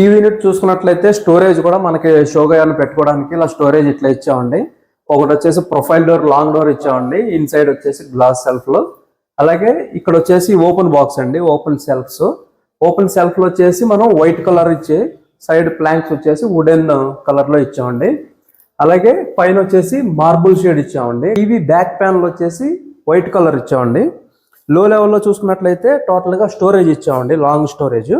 ఈ యూనిట్ చూసుకున్నట్లయితే స్టోరేజ్ కూడా మనకి షోగయాలు పెట్టుకోవడానికి ఇలా స్టోరేజ్ ఇట్లా ఇచ్చామండి. ఒకటి వచ్చేసి ప్రొఫైల్ డోర్ లాంగ్ డోర్ ఇచ్చామండి. ఇన్సైడ్ వచ్చేసి గ్లాస్ సెల్ఫ్లో అలాగే ఇక్కడ వచ్చేసి ఓపెన్ బాక్స్ అండి ఓపెన్ సెల్ఫ్స్ ఓపెన్ సెల్ఫ్లో వచ్చేసి మనం వైట్ కలర్ ఇచ్చి సైడ్ ప్లాంక్స్ వచ్చేసి వుడెన్ కలర్లో ఇచ్చామండి. అలాగే పైన వచ్చేసి మార్బుల్ షేడ్ ఇచ్చామండి. ఇవి బ్యాక్ ప్యానల్ వచ్చేసి వైట్ కలర్ ఇచ్చామండి. లో లెవెల్లో చూసుకున్నట్లయితే టోటల్గా స్టోరేజ్ ఇచ్చామండి లాంగ్ స్టోరేజ్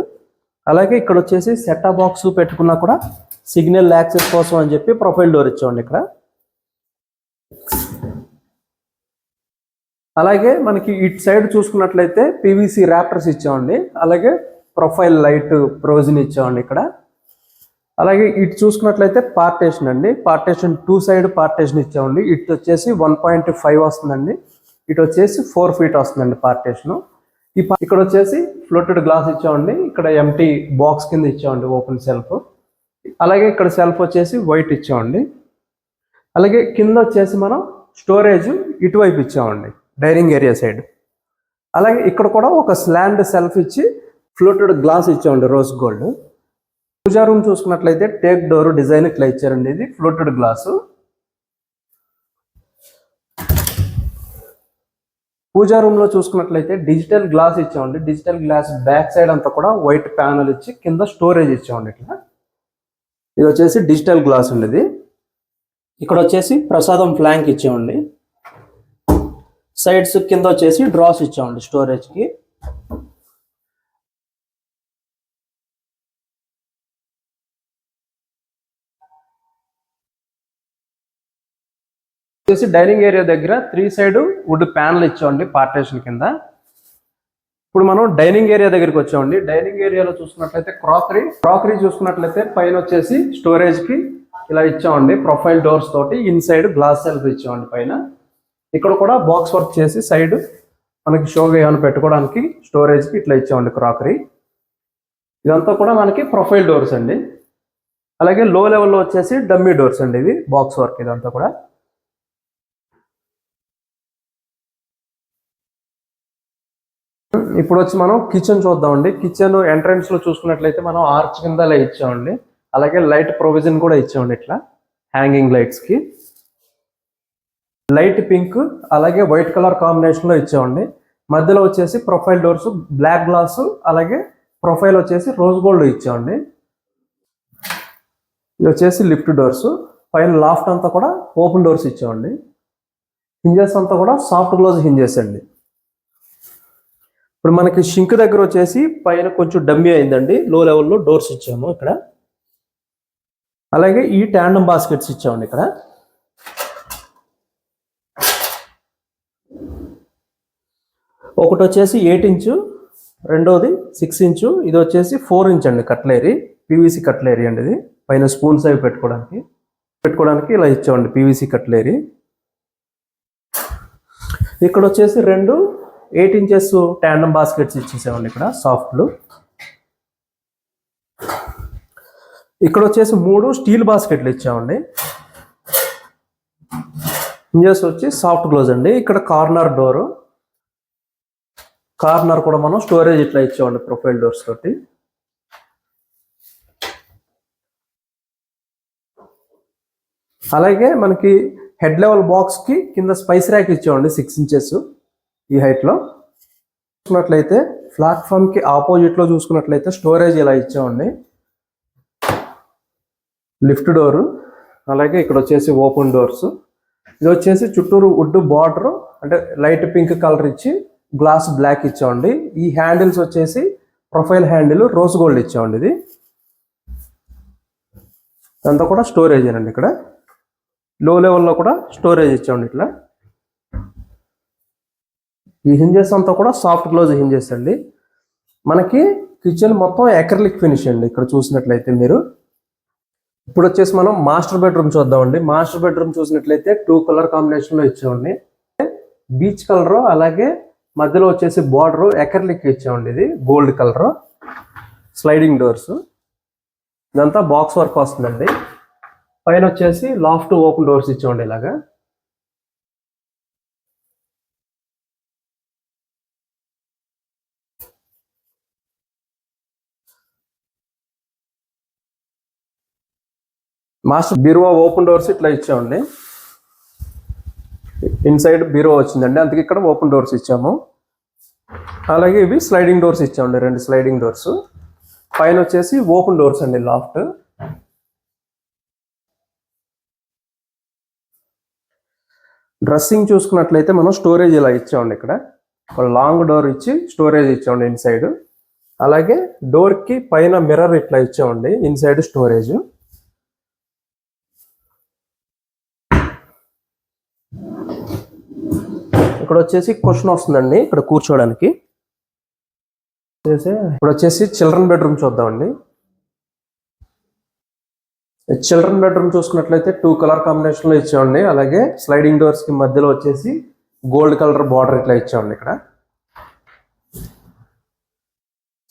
అలాగే ఇక్కడ వచ్చేసి సెటా బాక్స్ పెట్టుకున్నా కూడా సిగ్నల్ యాక్సెస్ కోసం అని చెప్పి ప్రొఫైల్ డోర్ ఇచ్చామండి ఇక్కడ. అలాగే మనకి ఇటు సైడ్ చూసుకున్నట్లయితే పీవీసీ ర్యాప్టర్స్ ఇచ్చామండి. అలాగే ప్రొఫైల్ లైట్ ప్రొవిజన్ ఇచ్చామండి ఇక్కడ. అలాగే ఇటు చూసుకున్నట్లయితే పార్టేషన్ అండి. పార్టేషన్ టూ సైడ్ పార్టేషన్ ఇచ్చామండి. ఇటు వచ్చేసి వన్ పాయింట్ ఫైవ్ వస్తుందండి. ఇటు వచ్చేసి ఫోర్ ఫీట్ వస్తుందండి పార్టేషను ఇక్కడ వచ్చేసి ఫ్లోటెడ్ గ్లాస్ ఇచ్చామండి. ఇక్కడ ఎంటీ బాక్స్ కింద ఇచ్చామండి ఓపెన్ సెల్ఫ్ అలాగే ఇక్కడ సెల్ఫ్ వచ్చేసి వైట్ ఇచ్చామండి. అలాగే కింద వచ్చేసి మనం స్టోరేజ్ ఇటువైపు ఇచ్చామండి డైనింగ్ ఏరియా సైడ్ అలాగే ఇక్కడ కూడా ఒక స్లాండ్ సెల్ఫ్ ఇచ్చి ఫ్లోటెడ్ గ్లాస్ ఇచ్చామండి రోజ్ గోల్డ్ పూజా రూమ్ చూసుకున్నట్లయితే టేక్ డోర్ డిజైన్ ఇట్లా ఇచ్చారండి ఇది ఫ్లోటెడ్ గ్లాసు పూజా రూమ్లో చూసుకున్నట్లయితే డిజిటల్ గ్లాస్ ఇచ్చామండి. డిజిటల్ గ్లాస్ బ్యాక్ సైడ్ అంతా కూడా వైట్ ప్యానల్ ఇచ్చి కింద స్టోరేజ్ ఇచ్చామండి ఇట్లా. ఇది వచ్చేసి డిజిటల్ గ్లాస్ ఉండేది ఇది. ఇక్కడ వచ్చేసి ప్రసాదం ఫ్లాంక్ ఇచ్చామండి. సైడ్స్ కింద వచ్చేసి డ్రాస్ ఇచ్చామండి స్టోరేజ్ వచ్చేసి డైనింగ్ ఏరియా దగ్గర త్రీ సైడ్ వుడ్ ప్యానల్ ఇచ్చామండి పార్టేషన్ కింద. ఇప్పుడు మనం డైనింగ్ ఏరియా దగ్గరికి వచ్చామండి. డైనింగ్ ఏరియాలో చూసుకున్నట్లయితే క్రాకరీ. క్రాకరీ చూసుకున్నట్లయితే పైన వచ్చేసి స్టోరేజ్కి ఇలా ఇచ్చామండి. ప్రొఫైల్ డోర్స్ తోటి ఇన్సైడ్ గ్లాస్ సెల్ఫ్ ఇచ్చామండి పైన. ఇక్కడ కూడా బాక్స్ వర్క్ చేసి సైడ్ మనకి షోగా ఏమైనా పెట్టుకోవడానికి స్టోరేజ్కి ఇట్లా ఇచ్చామండి క్రాకరీ. ఇదంతా కూడా మనకి ప్రొఫైల్ డోర్స్ అండి. అలాగే లో లెవెల్లో వచ్చేసి డమ్మీ డోర్స్ అండి ఇది బాక్స్ వర్క్ ఇదంతా కూడా. ఇప్పుడు వచ్చి మనం కిచెన్ చూద్దామండి. కిచెన్ ఎంట్రన్స్లో చూసుకున్నట్లయితే మనం ఆర్చ్ కింద ఇచ్చామండి. అలాగే లైట్ ప్రొవిజన్ కూడా ఇచ్చామండి ఇట్లా. హ్యాంగింగ్ లైట్స్కి. లైట్ పింక్ అలాగే వైట్ కలర్ కాంబినేషన్లో ఇచ్చామండి. మధ్యలో వచ్చేసి ప్రొఫైల్ డోర్స్ బ్లాక్ గ్లాస్ అలాగే ప్రొఫైల్ వచ్చేసి రోజ్ గోల్డ్ ఇచ్చామండి. ఇది వచ్చేసి లిఫ్ట్ డోర్స్ పైన లాఫ్ట్ అంతా కూడా ఓపెన్ డోర్స్ ఇచ్చామండి. హింజెస్ అంతా కూడా సాఫ్ట్ క్లోజ్ హింజెస్ అండి. ఇప్పుడు మనకి షింక్ దగ్గర వచ్చేసి పైన కొంచెం డమ్మీ అయిందండి. లో లెవెల్లో డోర్స్ ఇచ్చాము ఇక్కడ. అలాగే ఈ ట్యాండమ్ బాస్కెట్స్ ఇచ్చామండి ఇక్కడ. ఒకటి వచ్చేసి ఎయిట్ ఇంచు రెండోది సిక్స్ ఇంచు ఇది వచ్చేసి ఫోర్ ఇంచ్ అండి కట్లేరీ పీవీసీ కట్లేరీ అండి ఇది. పైన స్పూన్స్ అవి పెట్టుకోవడానికి. పెట్టుకోవడానికి ఇలా ఇచ్చామండి పీవీసీ కట్లేరీ ఇక్కడ వచ్చేసి రెండు ఎయిట్ ఇంచెస్ ట్యాండమ్ బాస్కెట్స్ ఇచ్చేసేవాళ్ళు ఇక్కడ సాఫ్ట్లు ఇక్కడ వచ్చేసి మూడు స్టీల్ బాస్కెట్లు ఇచ్చామండి. ఇంజెస్ వచ్చి సాఫ్ట్ క్లోజ్ అండి. ఇక్కడ కార్నర్ డోరు కార్నర్ కూడా మనం స్టోరేజ్ ఇట్లా ఇచ్చామండి ప్రొఫైల్ డోర్స్ తోటి. అలాగే మనకి హెడ్ లెవెల్ బాక్స్కి కింద స్పైస్ ర్యాక్ ఇచ్చామండి సిక్స్ ఇంచెస్ ఈ హైట్లో చూసుకున్నట్లయితే ప్లాట్ఫామ్కి కి ఆపోజిట్లో చూసుకున్నట్లయితే స్టోరేజ్ ఇలా ఇచ్చామండి. లిఫ్ట్ డోర్ అలాగే ఇక్కడ వచ్చేసి ఓపెన్ డోర్స్ ఇది వచ్చేసి చుట్టూరు వుడ్ బార్డర్ అంటే లైట్ పింక్ కలర్ ఇచ్చి గ్లాస్ బ్లాక్ ఇచ్చామండి. ఈ హ్యాండిల్స్ వచ్చేసి ప్రొఫైల్ హ్యాండిల్ రోజ్ గోల్డ్ ఇచ్చామండి ఇది. అంతా కూడా స్టోరేజ్ అండి ఇక్కడ. లో లెవెల్లో కూడా స్టోరేజ్ ఇచ్చామండి ఇట్లా. ఈ హింజెస్ అంతా కూడా సాఫ్ట్ క్లోజ్ హింజెస్ అండి. మనకి కిచెన్ మొత్తం ఎక్రలిక్ ఫినిష్ అండి ఇక్కడ చూసినట్లయితే మీరు. ఇప్పుడు వచ్చేసి మనం మాస్టర్ బెడ్రూమ్ చూద్దామండి. మాస్టర్ బెడ్రూమ్ చూసినట్లయితే టూ కలర్ కాంబినేషన్లో ఇచ్చామండి. బీచ్ కలరు అలాగే మధ్యలో వచ్చేసి బార్డరు ఎకర్లిక్ ఇచ్చామండి ఇది గోల్డ్ కలరు స్లైడింగ్ డోర్స్ ఇదంతా బాక్స్ వర్క్ వస్తుందండి. పైన వచ్చేసి లాఫ్ట్ ఓపెన్ డోర్స్ ఇచ్చామండి ఇలాగా. మాస్టర్ బీరువా ఓపెన్ డోర్స్ ఇట్లా ఇచ్చామండి. ఇన్సైడ్ బీరువా వచ్చిందండి. అందుకే ఇక్కడ ఓపెన్ డోర్స్ ఇచ్చాము. అలాగే ఇవి స్లైడింగ్ డోర్స్ ఇచ్చామండి. రెండు స్లైడింగ్ డోర్స్. పైన వచ్చేసి ఓపెన్ డోర్స్ అండి లాఫ్ట్. డ్రెస్సింగ్ చూసుకున్నట్లయితే మనం స్టోరేజ్ ఇలా ఇచ్చామండి ఇక్కడ. ఒక లాంగ్ డోర్ ఇచ్చి స్టోరేజ్ ఇచ్చామండి ఇన్సైడ్ అలాగే డోర్కి పైన మిర్రర్ ఇట్లా ఇచ్చామండి. Inside storage. ఇక్కడ వచ్చేసి క్వశ్చన్ వస్తుందండి ఇక్కడ కూర్చోవడానికి. ఇప్పుడు వచ్చేసి చిల్డ్రన్ బెడ్రూమ్ చూద్దామండి. చిల్డ్రన్ బెడ్రూమ్ చూసుకున్నట్లయితే టూ కలర్ కాంబినేషన్లో ఇచ్చామండి. అలాగే స్లైడింగ్ డోర్స్కి మధ్యలో వచ్చేసి గోల్డ్ కలర్ బార్డర్ ఇట్లా ఇచ్చామండి ఇక్కడ.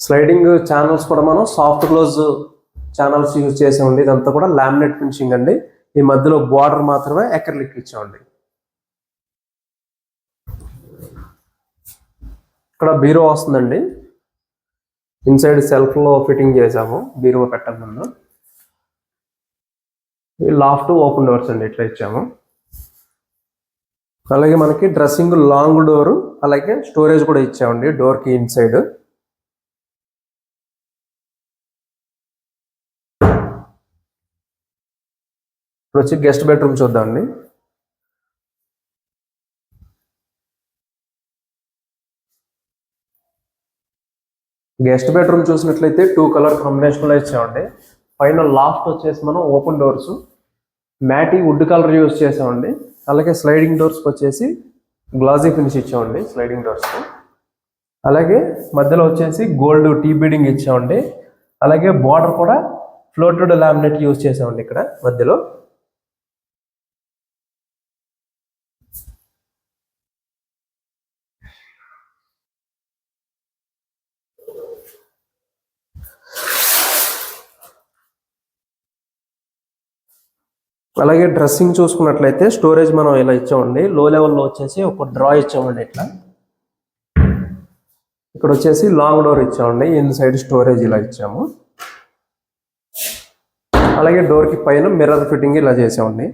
స్లైడింగ్ ఛానల్స్ కూడా మనం సాఫ్ట్ క్లోజ్ ఛానల్స్ యూజ్ చేసామండి. ఇదంతా కూడా లామినేట్ ఫినిషింగ్ అండి. ఈ మధ్యలో బార్డర్ మాత్రమే ఎకర్లిక్ ఇచ్చామండి. ఇక్కడ బీరో వస్తుందండి. ఇన్సైడ్ సెల్ఫ్లో ఫిట్టింగ్ చేసాము బీరో పెట్టక ముందు లాఫ్ట్ ఓపెన్ డోర్స్ అండి ఇట్లా ఇచ్చాము. అలాగే మనకి డ్రెస్సింగ్ లాంగ్ డోర్ అలాగే స్టోరేజ్ కూడా ఇచ్చామండి డోర్కి ఇన్సైడ్ ఇప్పుడు వచ్చి గెస్ట్ బెడ్రూమ్ చూద్దామండి. గెస్ట్ బెడ్రూమ్ చూసినట్లయితే టూ కలర్ కాంబినేషన్లో ఇచ్చామండి. పైన లాస్ట్ వచ్చేసి మనం open doors matte wood colour use చేసామండి. అలాగే స్లైడింగ్ డోర్స్కి వచ్చేసి గ్లాజీ ఫినిష్ ఇచ్చామండి స్లైడింగ్ డోర్స్ అలాగే మధ్యలో వచ్చేసి గోల్డ్ టీ బీడింగ్ ఇచ్చామండి. అలాగే బార్డర్ కూడా ఫ్లోటెడ్ లామినేట్ యూస్ చేసామండి ఇక్కడ మధ్యలో. అలాగే డ్రెస్సింగ్ చూసుకున్నట్లయితే స్టోరేజ్ మనం ఇలా ఇచ్చామండి. లో లెవెల్లో వచ్చేసి ఒక డ్రా ఇచ్చామండి ఇట్లా. ఇక్కడ వచ్చేసి లాంగ్ డోర్ ఇచ్చామండి. ఇన్ సైడ్ స్టోరేజ్ ఇలా ఇచ్చాము. అలాగే డోర్కి పైన మిర్రర్ ఫిట్టింగ్ ఇలా చేసామండి.